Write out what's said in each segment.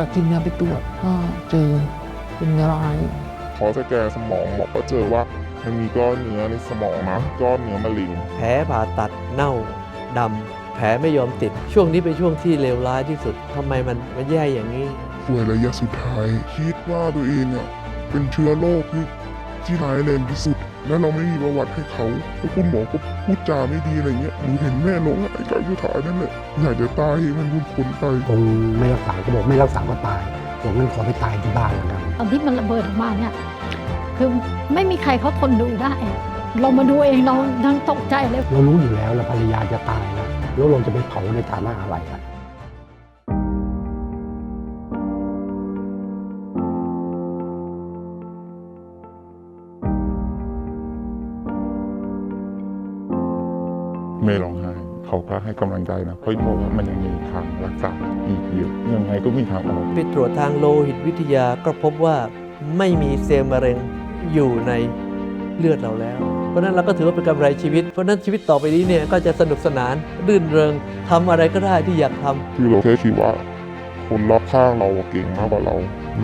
แต่ทีเนี้ยไปตรวจก็เจอเป็นเนื้อร้ายขอสแกนสมองบอกก็เจอว่ามันมีก้อนเนื้อในสมองนะก้อนเนื้อมะเร็งแผลผ่าตัดเน่าดำแผลไม่ยอมติด ช่วงนี้เป็นช่วงที่เลวร้ายที่สุดทำไมมันมันแย่อย่างนี้ ป่วยระยะสุดท้าย คิดว่าตัวเองเนี่ยเป็นเชื้อโรคที่ ที่ร้ายแรงที่สุด และเราไม่มีประวัติให้เขาแล้วคุณหมอก็พูดจาไม่ดีอะไรเงี้ยหนูเห็นแม่น้องไอ้การสุดท้ายนั่นแหละอยากจะตายให้มันพ้นพ้นไปคงไม่รักษาก็บอกไม่รักษาก็ตายผมงั้นขอไปตายที่บ้านแล้วกันตอนที่มันระเบิดออกมาเนี่ยคือไม่มีใครเขาทนดูได้ เรามาดูเองเรายังตกใจเลยเรารู้อยู่แล้วแล้วภรรยาจะตายแล้วแล้วเราจะไปเผาในฐานะอะไรอะ ไม่ร้องไห้เขาก็ให้กำลังใจนะเขาบอกว่ามันยังมีทางรักษาอีกเยอะยังไงก็มีทางออกไปตรวจทางโลหิตวิทยาก็พบว่าไม่มีเซลล์มะเร็งอยู่ในเลือดเราแล้ว เพราะฉะนั้นเราก็ถือว่าเป็นกำไรชีวิต เพราะฉะนั้นชีวิตต่อไปนี้เนี่ยก็จะสนุกสนานรื่นเริงทำอะไรก็ได้ที่อยากทำคือเราแค่คิดว่าคนรอบข้างเราเก่งมากกว่าเรา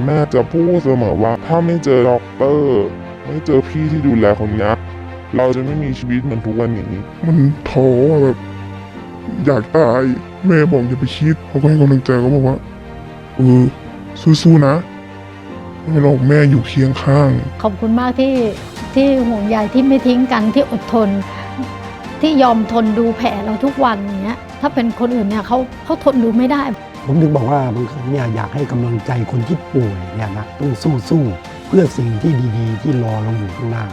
แม่จะพูดเสมอว่าถ้าไม่เจอด็อกเตอร์ ไม่เจอพี่ที่ดูแลคนนี้ เราจะไม่มีชีวิตเหมือนทุกวันนี้ มันท้ออะแบบ อยากตายแม่บอกอย่าไปคิดเขาก็ให้กำลังใจเขาบอกว่าเออสู้ๆนะไม่หรอกแม่อยู่เคียงข้าง ขอบคุณมากที่ที่ห่วงใยที่ไม่ทิ้งกันที่อดทน ที่ยอมทนดูแผลเราทุกวันอย่างเงี้ย ถ้าเป็นคนอื่นเนี่ยเขาเขาทนดูไม่ได้ ผมถึงบอกว่าบางครั้งเนี่ยอยากให้กำลังใจคนที่ป่วยเนี่ยนะต้องสู้สู้ๆเพื่อสิ่งที่ดีๆ ที่รอเราอยู่ข้างหน้า